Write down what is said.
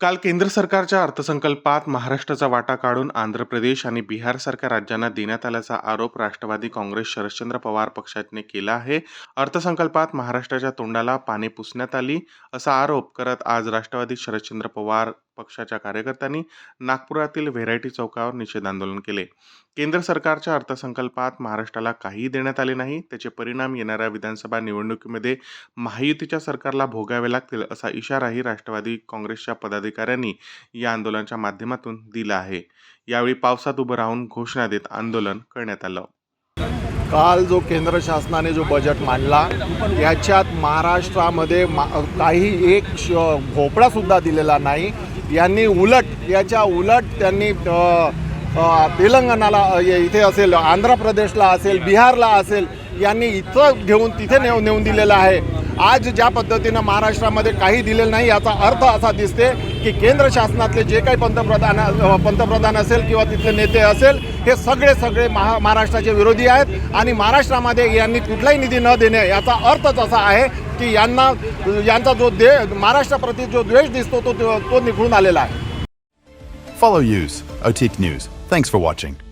काल केंद्र सरकारच्या अर्थसंकल्पात महाराष्ट्राचा वाटा काढून आंध्र प्रदेश आणि बिहारसारख्या राज्यांना देण्यात आल्याचा आरोप राष्ट्रवादी काँग्रेस शरदचंद्र पवार पक्षाने केला आहे. अर्थसंकल्पात महाराष्ट्राच्या तोंडाला पाने पुसण्यात आली असा आरोप करत आज राष्ट्रवादी शरदचंद्र पवार पक्षाच्या कार्यकर्त्यांनी नागपुरातील व्हेरायटी चौकावर निषेध आंदोलन केले. केंद्र सरकारच्या अर्थसंकल्पात महाराष्ट्राला काहीही देण्यात आले नाही त्याचे परिणाम येणाऱ्या विधानसभा निवडणुकीमध्ये महायुतीच्या सरकारला भोगावे लागतील असा इशाराही राष्ट्रवादी काँग्रेसच्या पदाधिकाऱ्यांनी या आंदोलनाच्या माध्यमातून दिला आहे. यावेळी पावसात उभं राहून घोषणा देत आंदोलन करण्यात आलं. काल जो केंद्र शासनाने जो बजेट मांडला याच्यात महाराष्ट्रामध्ये मा काही एक श भोपळासुद्धा दिलेला नाही. यांनी उलट याच्या उलट त्यांनी तेलंगणाला इथे असेल आंध्र प्रदेशला असेल बिहारला असेल यांनी इथं घेऊन तिथे नेऊ नेऊन दिलेलं आहे. आज ज्या पद्धतीनं महाराष्ट्रामध्ये काही दिलेलं नाही याचा अर्थ असा दिसते की केंद्र शासनातले जे काही पंतप्रधान पंतप्रधान असेल किंवा तिथले नेते असेल हे सगळे सगळे महा महाराष्ट्राचे विरोधी आहेत आणि महाराष्ट्रामध्ये यांनी कुठलाही निधी न देणे याचा अर्थच असा आहे की यांना यांचा जो दे महाराष्ट्राप्रती जो द्वेष दिसतो तो तो निघून आलेला आहे. Follow use OTIC news thanks for watching